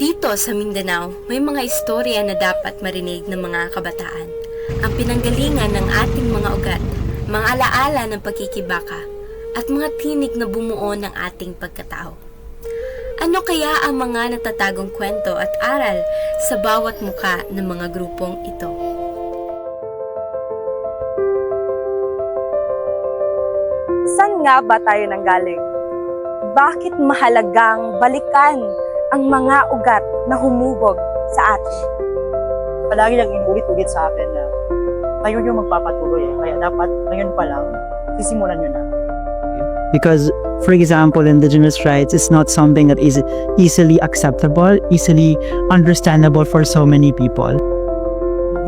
Dito sa Mindanao, may mga istorya na dapat marinig ng mga kabataan. Ang pinanggalingan ng ating mga ugat, mga alaala ng pagkikibaka, at mga tinig na bumuo ng ating pagkatao. Ano kaya ang mga natatagong kwento at aral sa bawat muka ng mga grupong ito? Saan nga ba tayo nanggaling? Bakit mahalagang balikan ang mga ugat na humubog sa atin? palagi lang inulit-ulit sa akin na kayo yung magpapatuloy eh. Kaya dapat ngayon pa lang, sisimulan nyo na. because for example indigenous rights is not something that is easily acceptable easily understandable for so many people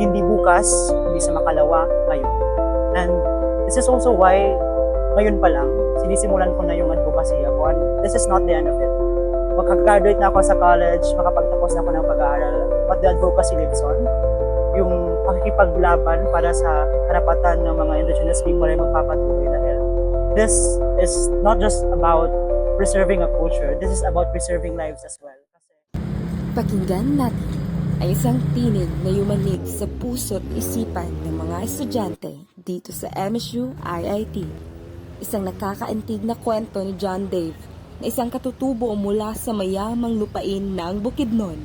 Hindi bukas, hindi sa makalawa, ngayon. And this is also why ngayon pa lang, sinisimulan ko na yung advocacy ako. And this is not the end of it. Makag-graduate na ako sa college, makapagtapos na ako ng pag-aaral, but the advocacy lives on. Yung pakikipaglaban para sa karapatan ng mga indigenous people ay magpapatuloy dahil this is not just about preserving a culture, this is about preserving lives as well. Kasi Pakinggan natin ay isang tinig na yumanig sa puso't isipan ng mga estudyante dito sa MSU IIT. Isang nakakaantig na kwento ni John Dave na isang katutubo mula sa mayamang lupain ng Bukidnon.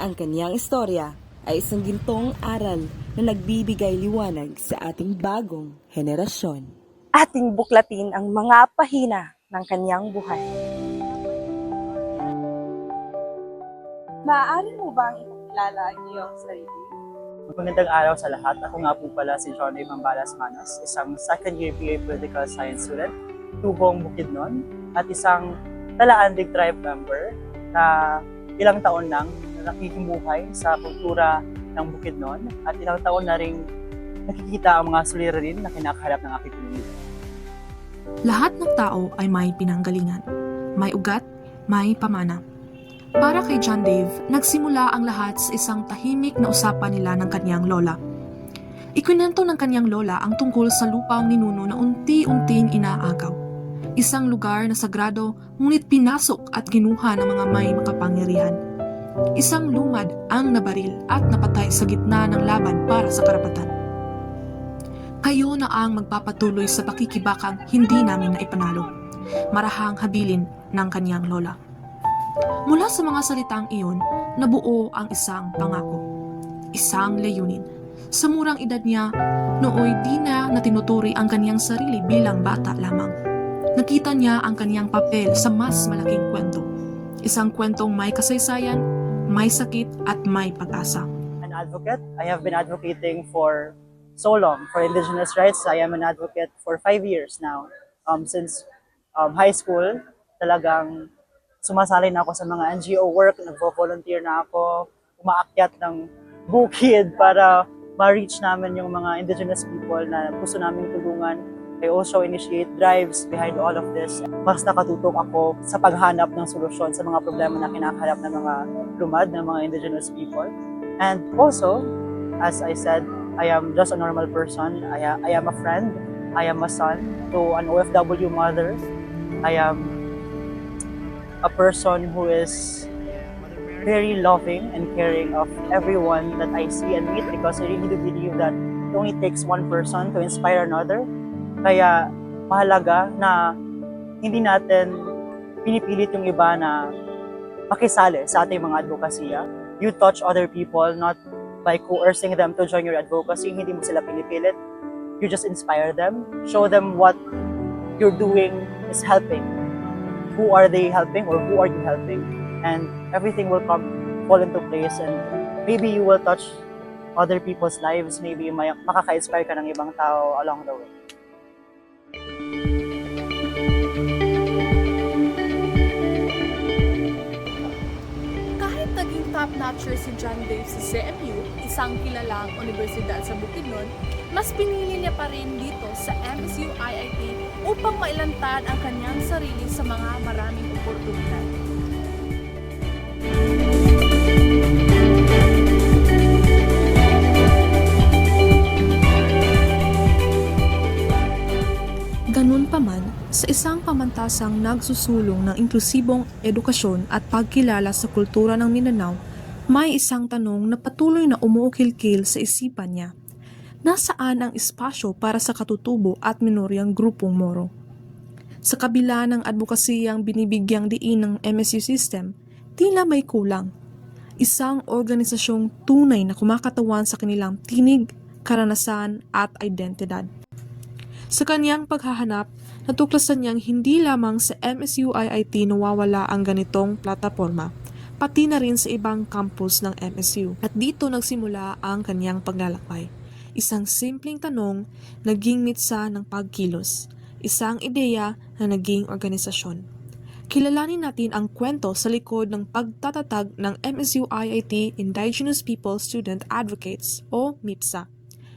Ang kanyang istorya ay isang gintong aral na nagbibigay liwanag sa ating bagong henerasyon. Ating buklatin ang mga pahina ng kanyang buhay. Maaari mo bang ipakilala ang iyong sarili? Magandang araw sa lahat. Ako nga po pala si John Mambalas Manos, isang second year BA Political Science student, tubong Bukidnon, at isang Talaandig tribe member na ilang taon nang nakikimuhay sa kultura ng Bukidnon at ilang taon na rin nakikita ang mga suliranin na kinakaharap ng aking komunidad. Lahat ng tao ay may pinanggalingan. May ugat, may pamana. Para kay John Dave, nagsimula ang lahat sa isang tahimik na usapan nila ng kanyang lola. Ikwinento ng kanyang lola ang tungkol sa lupang ninuno na unti-unting inaagaw. Isang lugar na sagrado ngunit pinasok at kinuha ng mga may makapangyarihan. Isang lumad ang nabaril at napatay sa gitna ng laban para sa karapatan. Kayo na ang magpapatuloy sa pakikibakang hindi namin naipanalo. Marahang habilin ng kanyang lola. Mula sa mga salitang iyon, nabuo ang isang pangako. Isang layunin. Sa murang edad niya, nooy di na natinuturi ang kanyang sarili bilang bata lamang. Nakita niya ang kanyang papel sa mas malaking kwento. Isang kwentong may kasaysayan, may sakit at may pag-asa. An advocate, I have been advocating for so long for indigenous rights. I am an advocate for five years now. Um, since um, high school, talagang sumasali na ako sa mga NGO work, nagvo-volunteer na ako, umaakyat ng bukid para ma-reach namin yung mga indigenous people na gusto namin tulungan. I also initiate drives behind all of this. Mas nakatutok ako sa paghanap ng solusyon sa mga problema na kinakaharap ng mga lumad, ng mga indigenous people. And also, as I said, I am just a normal person. I, I am a friend. I am a son to an OFW mother. I am a person who is very loving and caring of everyone that I see and meet because I really do believe that it only takes one person to inspire another. Kaya mahalaga na hindi natin pinipilit yung iba na makisali sa ating mga advokasya. You touch other people not by coercing them to join your advocacy. Hindi mo sila pinipilit. You just inspire them. Show them what you're doing is helping. Who are they helping or who are you helping? And everything will come fall into place and maybe you will touch other people's lives. Maybe may makaka-inspire ka ng ibang tao along the way. Kahit naging top-notcher si John Dave sa CMU, isang kilalang universidad sa Bukidnon, mas pinili niya pa rin dito sa MSU IIT upang mailantad ang kanyang sarili sa mga maraming oportunidad. Ganun pa man, Sa isang pamantasang nagsusulong ng inklusibong edukasyon at pagkilala sa kultura ng Mindanao, may isang tanong na patuloy na umuukil-kil sa isipan niya. Nasaan ang espasyo para sa katutubo at minoryang grupong Moro? Sa kabila ng advokasiyang binibigyang diin ng MSU system, tila may kulang. Isang organisasyong tunay na kumakatawan sa kanilang tinig, karanasan at identidad. Sa kanyang paghahanap, natuklasan niyang hindi lamang sa MSU IIT nawawala ang ganitong plataforma, pati na rin sa ibang campus ng MSU. At dito nagsimula ang kanyang paglalakbay. Isang simpleng tanong, naging mitsa ng pagkilos. Isang ideya na naging organisasyon. Kilalanin natin ang kwento sa likod ng pagtatatag ng MSU IIT Indigenous People Student Advocates o MIPSA.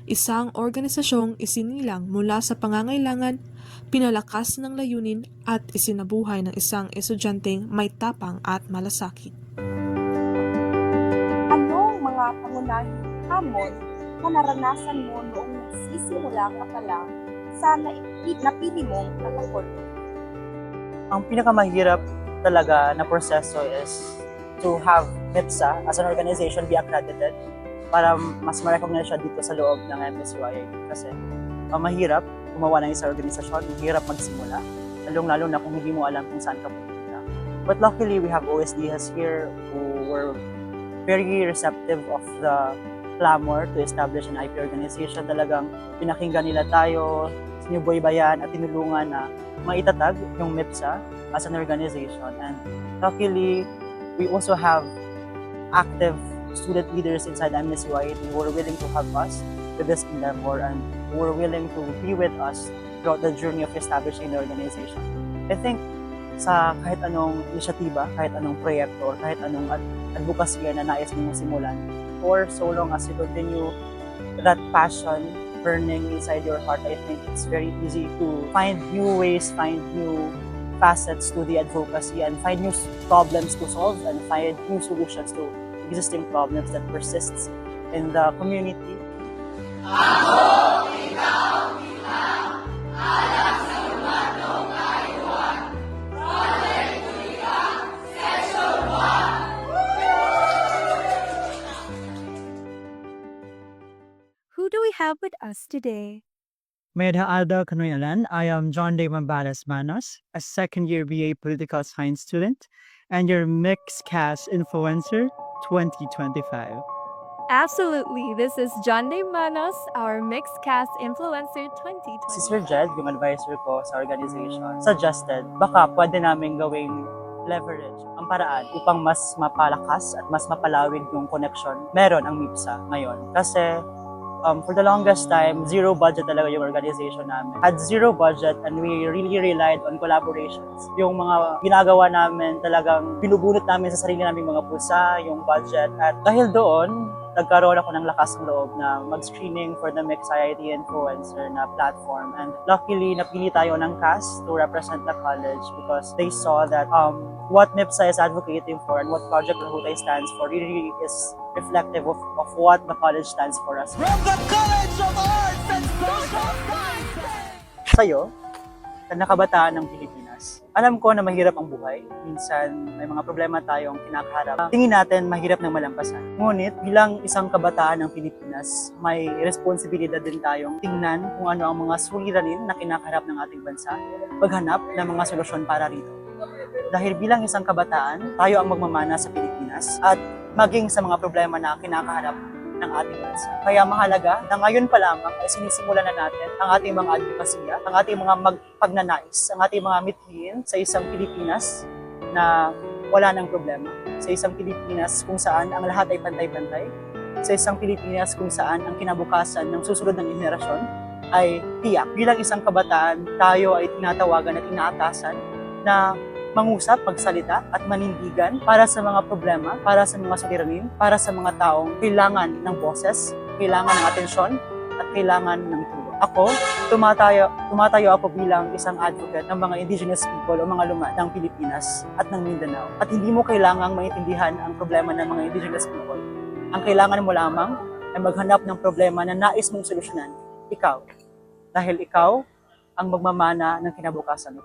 Isang organisasyong isinilang mula sa pangangailangan, pinalakas ng layunin at isinabuhay ng isang estudyanteng may tapang at malasakit. Anong mga pangunahing hamon na naranasan mo noong nagsisimula ka pa lang sa napili mong plataforma? Ang pinakamahirap talaga na proseso is to have MIPSA as an organization be accredited para mas ma-recognize siya dito sa loob ng MSUIA. Kasi uh, mahirap gumawa ng isang organisasyon, mahirap magsimula, lalong-lalo na kung hindi mo alam kung saan ka pupunta. But luckily, we have OSDs here who were very receptive of the clamor to establish an IP organization. Talagang pinakinggan nila tayo, sinubaybayan at tinulungan na maitatag yung MIPSA as an organization. And luckily, we also have active student leaders inside MSUIT who were willing to help us with this endeavor and who were willing to be with us throughout the journey of establishing the organization. I think sa kahit anong inisyatiba, kahit anong proyekto, or kahit anong ad- advokasya na nais mong simulan, for so long as you continue that passion burning inside your heart, I think it's very easy to find new ways, find new facets to the advocacy, and find new problems to solve, and find new solutions to existing problems that persists in the community. Who do we have with us today? Medha Alda Kanoyalan. I am John De Mambalas Manos, a second year BA Political Science student, and your mixed cast influencer 2025. Absolutely. This is John De Manos, our Mixed Cast Influencer 2020. Si Sir Jed, yung advisor ko sa organization, suggested baka pwede namin gawing leverage ang paraan upang mas mapalakas at mas mapalawig yung connection meron ang MIPSA ngayon. Kasi um, for the longest time, zero budget talaga yung organization namin. Had zero budget and we really relied on collaborations. Yung mga ginagawa namin talagang binubunot namin sa sarili naming mga pusa, yung budget. At dahil doon, nagkaroon ako ng lakas ng loob na mag-screening for the Mix IIT Influencer na platform. And luckily, napili tayo ng cast to represent the college because they saw that um, what MIPSA is advocating for and what Project Rahutay stands for really is reflective of, of what the college stands for as well. Sa'yo, sa nakabataan ng Pilipinas, alam ko na mahirap ang buhay. Minsan, may mga problema tayong kinakaharap. Tingin natin mahirap ng malampasan. Ngunit, bilang isang kabataan ng Pilipinas, may responsibilidad din tayong tingnan kung ano ang mga suliranin na kinakaharap ng ating bansa, paghanap ng mga solusyon para rito. Dahil bilang isang kabataan, tayo ang magmamana sa Pilipinas at maging sa mga problema na kinakaharap ng ating bansa. Kaya mahalaga na ngayon pa lamang ay sinisimulan na natin ang ating mga advokasya, ang ating mga magpagnanais, ang ating mga mithiin sa isang Pilipinas na wala ng problema. Sa isang Pilipinas kung saan ang lahat ay pantay-pantay. Sa isang Pilipinas kung saan ang kinabukasan ng susunod ng henerasyon ay tiyak. Bilang isang kabataan, tayo ay tinatawagan at inaatasan na mangusap, magsalita at manindigan para sa mga problema, para sa mga suliranin, para sa mga taong kailangan ng boses, kailangan ng atensyon, at kailangan ng tulong. Ako, tumatayo, tumatayo ako bilang isang advocate ng mga indigenous people o mga luma ng Pilipinas at ng Mindanao. At hindi mo kailangang maintindihan ang problema ng mga indigenous people. Ang kailangan mo lamang ay maghanap ng problema na nais mong solusyonan, ikaw. Dahil ikaw ang magmamana ng kinabukasan mo.